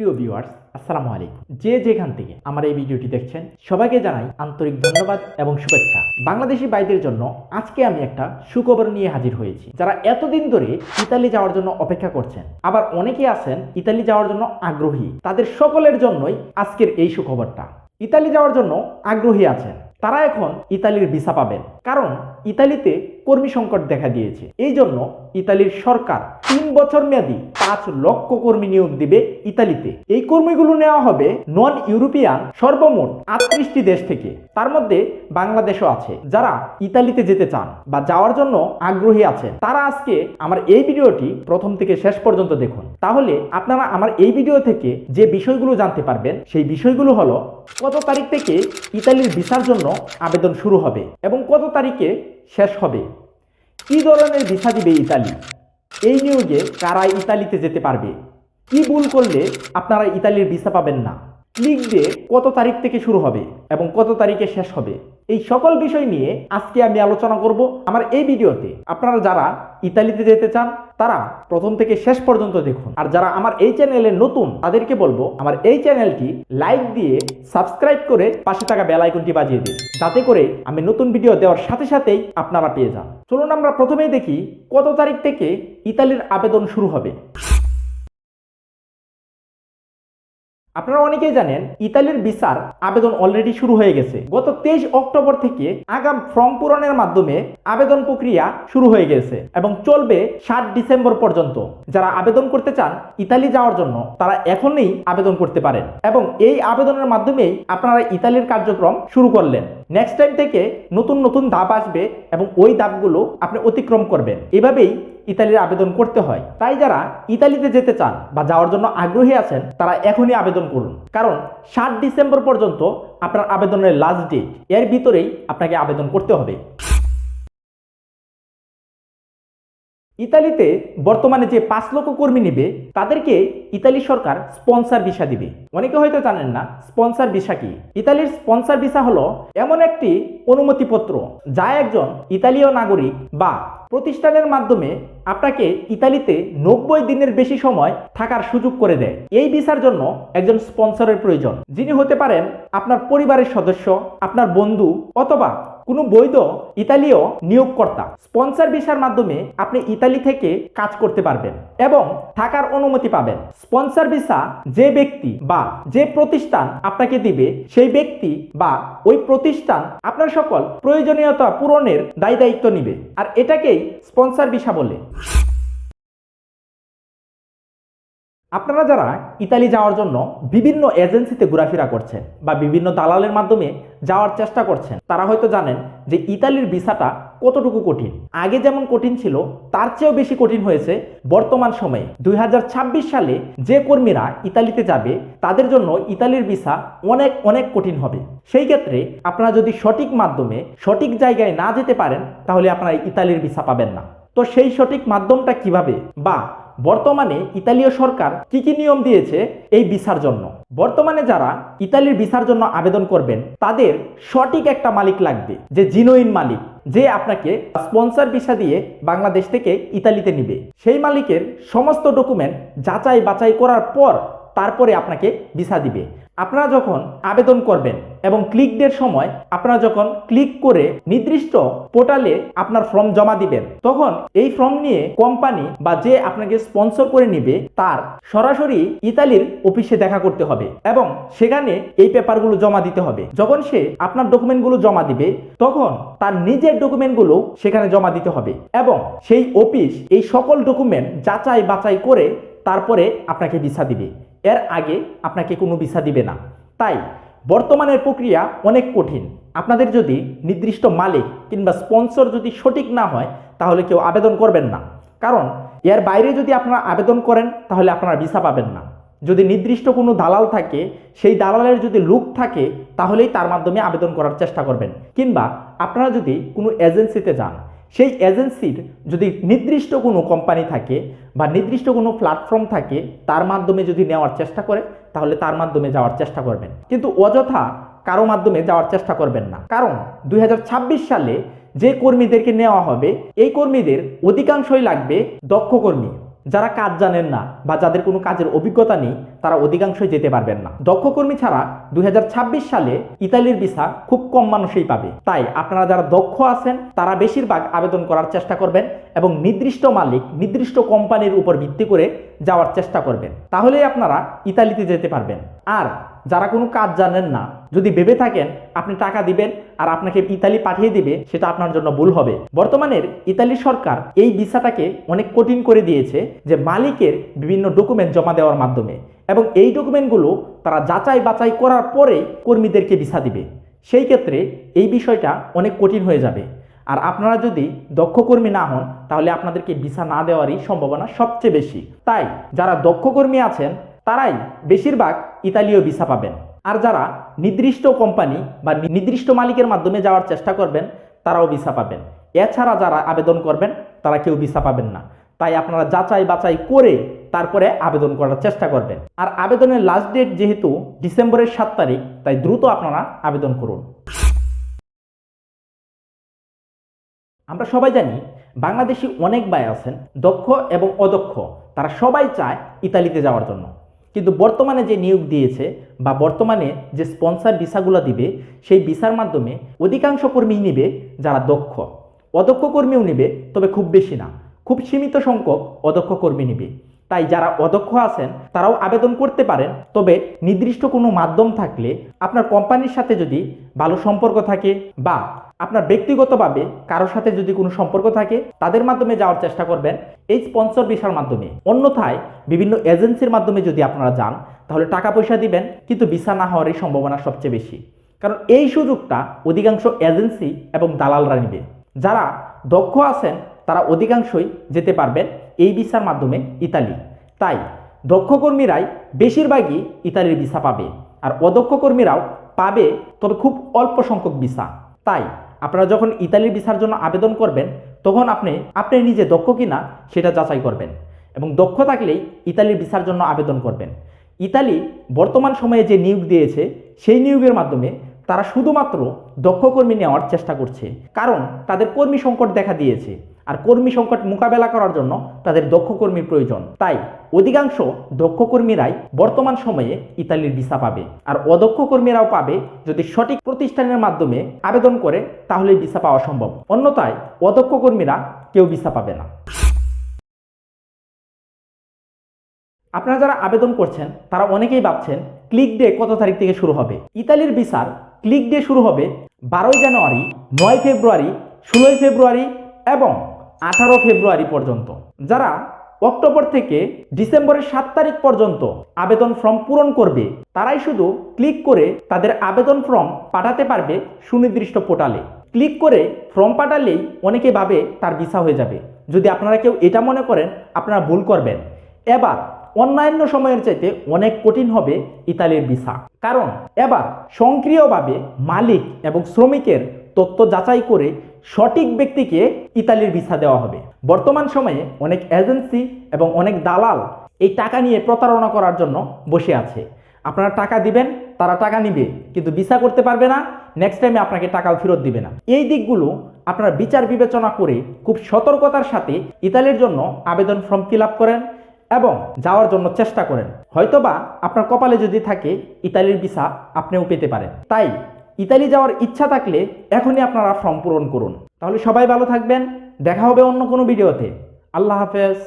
প্রিয় ভিউয়ার্স আসসালামু আলাইকুম। যে যেখান থেকে আমার এই ভিডিওটি দেখছেন, সবাইকে জানাই আন্তরিক ধন্যবাদ এবং শুভেচ্ছা। বাংলাদেশি বাইদের জন্য আজকে আমি একটা সুখবর নিয়ে হাজির হয়েছি, যারা এতদিন ধরে ইতালি যাওয়ার জন্য অপেক্ষা করছেন। আবার অনেকে আছেন ইতালি যাওয়ার জন্য আগ্রহী। তাদের সকলের জন্যই আজকের এই সুখবরটা। ইতালি যাওয়ার জন্য আগ্রহী আছেন। তারা এখন ইতালির ভিসা পাবেন। কারণ ইতালিতে কর্মী সংকট দেখা দিয়েছে। এই জন্য ইতালির সরকার তিন বছর মেয়াদী পাঁচ লক্ষ কর্মী নিয়োগ দিবে ইতালিতে। এই কর্মীগুলো নেওয়া হবে নন ইউরোপিয়ান সর্বমোট আটত্রিশটি দেশ থেকে। তার মধ্যে বাংলাদেশও আছে, যারা ইতালিতে যেতে চান বা যাওয়ার জন্য আগ্রহী আছেন। তারা আজকে আমার এই ভিডিওটি প্রথম থেকে শেষ পর্যন্ত দেখুন। তাহলে আপনারা আমার এই ভিডিও থেকে যে বিষয়গুলো জানতে পারবেন, সেই বিষয়গুলো হলো কত তারিখ থেকে ইতালির ভিসার জন্য আবেদন শুরু হবে এবং কত তারিখে শেষ হবে। কি ধরনের ভিসা দিবে ইতালি? এই নিয়োগে কারা ইতালিতে যেতে পারবে? কি ভুল করলে আপনারা ইতালির ভিসা পাবেন না? ক্লিক ডে কত তারিখ থেকে শুরু হবে এবং কত তারিখে শেষ হবে। এই সকল বিষয় নিয়ে আজকে আমি আলোচনা করব আমার এই ভিডিওতে। আপনারা যারা ইতালিতে যেতে চান, তারা প্রথম থেকে শেষ পর্যন্ত দেখুন। আর যারা আমার এই চ্যানেলে নতুন, তাদেরকে বলব, আমার এই চ্যানেলটি লাইক দিয়ে সাবস্ক্রাইব করে পাশে থাকা বেল আইকনটি বাজিয়ে দিন। যাতে করে আমি নতুন ভিডিও দেওয়ার সাথে সাথেই আপনারা পেয়ে যান। চলুন আমরা প্রথমেই দেখি কত তারিখ থেকে ইতালির আবেদন শুরু হবে। আপনারা অনেকেই জানেন, ইতালির ভিসার আবেদন অলরেডি শুরু হয়ে গেছে। গত তেইশ অক্টোবর থেকে আগাম ফর্ম পূরণের মাধ্যমে আবেদন প্রক্রিয়া শুরু হয়ে গেছে এবং চলবে সাত ডিসেম্বর পর্যন্ত। যারা আবেদন করতে চান ইতালি যাওয়ার জন্য, তারা এখনই আবেদন করতে পারেন এবং এই আবেদনের মাধ্যমেই আপনারা ইতালির কার্যক্রম শুরু করলেন। নেক্সট টাইম থেকে নতুন নতুন ধাপ আসবে এবং ওই ধাপগুলো আপনি অতিক্রম করবেন। এভাবেই ইতালির আবেদন করতে হয়। তাই যারা ইতালিতে যেতে চান বা যাওয়ার জন্য আগ্রহী আছেন, তারা এখনই আবেদন করুন। কারণ সাত ডিসেম্বর পর্যন্ত আপনার আবেদনের লাস্ট ডেট এর ভিতরেই আপনাকে আবেদন করতে হবে। ইতালিতে বর্তমানে যে পাঁচ লক্ষ কর্মী নেবে, তাদেরকে ইতালি সরকার স্পন্সর ভিসা দিবে। অনেকে হয়তো জানেন না, স্পন্সর ভিসা কি? ইতালির স্পন্সর ভিসা হলো এমন একটি অনুমতিপত্র যা একজন ইতালীয় নাগরিক বা প্রতিষ্ঠানের মাধ্যমে আপনাকে ইতালিতে নব্বই দিনের বেশি সময় থাকার সুযোগ করে দেয়। এই ভিসার জন্য একজন স্পন্সরের প্রয়োজন, যিনি হতে পারেন আপনার পরিবারের সদস্য, আপনার বন্ধু অথবা কোনো বৈধ ইতালীয় নিয়োগকর্তা স্পন্সর ভিসার মাধ্যমে আপনি ইতালি থেকে কাজ করতে পারবেন এবং থাকার অনুমতি পাবেন। স্পন্সর ভিসা যে ব্যক্তি বা যে প্রতিষ্ঠান আপনাকে দিবে, সেই ব্যক্তি বা ওই প্রতিষ্ঠান আপনার সকল প্রয়োজনীয়তা পূরণের দায় দায়িত্ব নিবে। আর এটাকেই স্পন্সর ভিসা বলে। আপনারা যারা ইতালি যাওয়ার জন্য বিভিন্ন এজেন্সিতে ঘোরাফেরা করছেন বা বিভিন্ন দালালের মাধ্যমে যাওয়ার চেষ্টা করছেন, তারা হয়তো জানেন যে ইতালির ভিসাটা কতটুকু কঠিন। আগে যেমন কঠিন ছিল, তার চেয়েও বেশি কঠিন হয়েছে বর্তমান সময়ে। দুই হাজার ছাব্বিশ সালে যে কর্মীরা ইতালিতে যাবে, তাদের জন্য ইতালির ভিসা অনেক অনেক কঠিন হবে। সেই ক্ষেত্রে আপনারা যদি সঠিক মাধ্যমে সঠিক জায়গায় না যেতে পারেন, তাহলে আপনারা ইতালির ভিসা পাবেন না। তো সেই সঠিক মাধ্যমটা কীভাবে বা বর্তমানে ইতালীয় সরকার কি কি নিয়ম দিয়েছে এই ভিসার জন্য? বর্তমানে যারা ইতালির ভিসার জন্য আবেদন করবেন, তাদের সঠিক একটা মালিক লাগবে, যে জিনোইন মালিক, যে আপনাকে স্পন্সর ভিসা দিয়ে বাংলাদেশ থেকে ইতালিতে নিবে। সেই মালিকের সমস্ত ডকুমেন্ট যাচাই বাছাই করার পর তারপরে আপনাকে ভিসা দিবে। আপনারা যখন আবেদন করবেন এবং ক্লিক ডের সময় আপনারা যখন ক্লিক করে নির্দিষ্ট পোর্টালে আপনার ফর্ম জমা দিবেন, তখন এই ফর্ম নিয়ে কোম্পানি বা যে আপনাকে স্পন্সর করে নিবে, তার সরাসরি ইতালির অফিসে দেখা করতে হবে এবং সেখানে এই পেপারগুলো জমা দিতে হবে। যখন সে আপনার ডকুমেন্টগুলো জমা দিবে, তখন তার নিজের ডকুমেন্টগুলো সেখানে জমা দিতে হবে এবং সেই অফিস এই সকল ডকুমেন্ট যাচাই বাছাই করে তারপরে আপনাকে ভিসা দিবে। এর আগে আপনাকে কোনো ভিসা দিবে না। তাই বর্তমানের প্রক্রিয়া অনেক কঠিন। আপনাদের যদি নির্দিষ্ট মালিক কিংবা স্পন্সর যদি সঠিক না হয়, তাহলে কেউ আবেদন করবেন না। কারণ এর বাইরে যদি আপনারা আবেদন করেন, তাহলে আপনারা ভিসা পাবেন না। যদি নির্দিষ্ট কোনো দালাল থাকে, সেই দালালের যদি লুক থাকে, তাহলেই তার মাধ্যমে আবেদন করার চেষ্টা করবেন। কিংবা আপনারা যদি কোনো এজেন্সিতে যান সেই এজেন্সির যদি নির্দিষ্ট কোনো কোম্পানি থাকে বা নির্দিষ্ট কোনো প্ল্যাটফর্ম থাকে, তার মাধ্যমে যদি নেওয়ার চেষ্টা করে, তাহলে তার মাধ্যমে যাওয়ার চেষ্টা করবেন। কিন্তু অযথা কারও মাধ্যমে যাওয়ার চেষ্টা করবেন না। কারণ দু হাজার ছাব্বিশ সালে যে কর্মীদেরকে নেওয়া হবে, এই কর্মীদের অধিকাংশই লাগবে দক্ষ কর্মী। যারা কাজ জানেন না বা যাদের কোনো কাজের অভিজ্ঞতা নেই, তারা অধিকাংশই যেতে পারবেন না। দক্ষ কর্মী ছাড়া দুই হাজার ছাব্বিশ সালে ইতালির ভিসা খুব কম মানুষই পাবে। তাই আপনারা যারা দক্ষ আছেন, তারা বেশিরভাগ আবেদন করার চেষ্টা করবেন এবং নির্দিষ্ট মালিক, নির্দিষ্ট কোম্পানির উপর ভিত্তি করে যাওয়ার চেষ্টা করবেন। তাহলেই আপনারা ইতালিতে যেতে পারবেন। আর যারা কোনো কাজ জানেন না, যদি ভেবে থাকেন আপনি টাকা দিবেন আর আপনাকে ইতালি পাঠিয়ে দিবে, সেটা আপনার জন্য ভুল হবে। বর্তমানের ইতালি সরকার এই ভিসাটাকে অনেক কঠিন করে দিয়েছে যে মালিকের বিভিন্ন ডকুমেন্ট জমা দেওয়ার মাধ্যমে এবং এই ডকুমেন্টগুলো তারা যাচাই বাছাই করার পরে কর্মীদেরকে ভিসা দিবে। সেই ক্ষেত্রে এই বিষয়টা অনেক কঠিন হয়ে যাবে। আর আপনারা যদি দক্ষ কর্মী না হন, তাহলে আপনাদেরকে ভিসা না দেওয়ারই সম্ভাবনা সবচেয়ে বেশি। তাই যারা দক্ষ কর্মী আছেন, তারাই বেশিরভাগ ইতালীয় ভিসা পাবেন। আর যারা নির্দিষ্ট কোম্পানি বা নির্দিষ্ট মালিকের মাধ্যমে যাওয়ার চেষ্টা করবেন, তারাও ভিসা পাবেন। এছাড়া যারা আবেদন করবেন, তারা কেউ ভিসা পাবেন না। তাই আপনারা যাচাই বাছাই করে তারপরে আবেদন করার চেষ্টা করবেন। আর আবেদনের লাস্ট ডেট যেহেতু ডিসেম্বরের সাত তারিখ, তাই দ্রুত আপনারা আবেদন করুন। আমরা সবাই জানি, বাংলাদেশি অনেক ভাই আছেন, দক্ষ এবং অদক্ষ। তারা সবাই চায় ইতালিতে যাওয়ার জন্য। কিন্তু বর্তমানে যে নিয়োগ দিয়েছে বা বর্তমানে যে স্পন্সার ভিসাগুলো দিবে, সেই ভিসার মাধ্যমে অধিকাংশ কর্মী নিবে যারা দক্ষ। অদক্ষ কর্মীও নিবে, তবে খুব বেশি না। খুব সীমিত সংখ্যক অদক্ষ কর্মী নিবে। তাই যারা অদক্ষ আছেন, তারাও আবেদন করতে পারেন। তবে নির্দিষ্ট কোনো মাধ্যম থাকলে আপনার কোম্পানির সাথে যদি ভালো সম্পর্ক থাকে বা আপনার ব্যক্তিগতভাবে কারোর সাথে যদি কোনো সম্পর্ক থাকে, তাদের মাধ্যমে যাওয়ার চেষ্টা করবেন এই স্পন্সর ভিসার মাধ্যমে। অন্যথায় বিভিন্ন এজেন্সির মাধ্যমে যদি আপনারা যান, তাহলে টাকা পয়সা দিবেন, কিন্তু ভিসা না হওয়ারই সম্ভাবনা সবচেয়ে বেশি। কারণ এই সুযোগটা অধিকাংশ এজেন্সি এবং দালালরা নেবে। যারা দক্ষ আছেন, তারা অধিকাংশই যেতে পারবেন এই ভিসার মাধ্যমে ইতালি। তাই দক্ষ কর্মীরাই বেশিরভাগই ইতালির ভিসা পাবে। আর অদক্ষ কর্মীরাও পাবে, তবে খুব অল্প সংখ্যক ভিসা। তাই আপনারা যখন ইতালির ভিসার জন্য আবেদন করবেন, তখন আপনি আপনি নিজে দক্ষ কিনা সেটা যাচাই করবেন। এবং দক্ষ থাকলেই ইতালির ভিসার জন্য আবেদন করবেন। ইতালি বর্তমান সময়ে যে নিয়োগ দিয়েছে, সেই নিয়োগের মাধ্যমে তারা শুধুমাত্র দক্ষ কর্মী নেওয়ার চেষ্টা করছে। কারণ তাদের কর্মী সংকট দেখা দিয়েছে। আর কর্মী সংকট মোকাবেলা করার জন্য তাদের দক্ষ কর্মীর প্রয়োজন। তাই অধিকাংশ দক্ষ কর্মীরাই বর্তমান সময়ে ইতালির ভিসা পাবে। আর অদক্ষ কর্মীরাও পাবে যদি সঠিক প্রতিষ্ঠানের মাধ্যমে আবেদন করে, তাহলে ভিসা পাওয়া সম্ভব। অন্যথায় অদক্ষ কর্মীরা কেউ ভিসা পাবে না। আপনারা যারা আবেদন করছেন, তারা অনেকেই ভাবছেন, ক্লিক ডে কত তারিখ থেকে শুরু হবে? ইতালির ভিসার ক্লিক ডে শুরু হবে বারোই জানুয়ারি, নয় ফেব্রুয়ারি, ষোলোই ফেব্রুয়ারি এবং আঠারো ফেব্রুয়ারি পর্যন্ত, যারা অক্টোবর থেকে ডিসেম্বরের সাত তারিখ পর্যন্ত আবেদন ফর্ম পূরণ করবে, তারাই শুধু ক্লিক করে তাদের আবেদন ফর্ম পাঠাতে পারবে সুনির্দিষ্ট পোর্টালে। ক্লিক করে ফর্ম পাঠালেই অনেকে ভাবে তার ভিসা হয়ে যাবে। যদি আপনারা কেউ এটা মনে করেন, আপনারা ভুল করবেন। এবার, অন্যান্য সময়ের চাইতে অনেক কঠিন হবে ইতালির ভিসা। কারণ, এবার সক্রিয়ভাবে মালিক এবং শ্রমিকের তথ্য যাচাই করে সঠিক ব্যক্তিকে ইতালির ভিসা দেওয়া হবে। বর্তমান সময়ে অনেক এজেন্সি এবং অনেক দালাল এই টাকা নিয়ে প্রতারণা করার জন্য বসে আছে। আপনারা টাকা দিবেন, তারা টাকা নিবে, কিন্তু ভিসা করতে পারবে না নেক্সট টাইমে আপনাকে টাকাও ফেরত দিবে না। এই দিকগুলো আপনারা বিচার বিবেচনা করে খুব সতর্কতার সাথে ইতালির জন্য আবেদন ফর্ম ফিল আপ করেন এবং যাওয়ার জন্য চেষ্টা করেন। হয়তোবা আপনার কপালে যদি থাকে, ইতালির ভিসা আপনিও পেতে পারেন। তাই ইতালি যাওয়ার ইচ্ছা থাকলে এখনই আপনারা ফর্ম পূরণ করুন। তাহলে সবাই ভালো থাকবেন, দেখা হবে অন্য কোনো ভিডিওতে। আল্লাহ হাফেজ।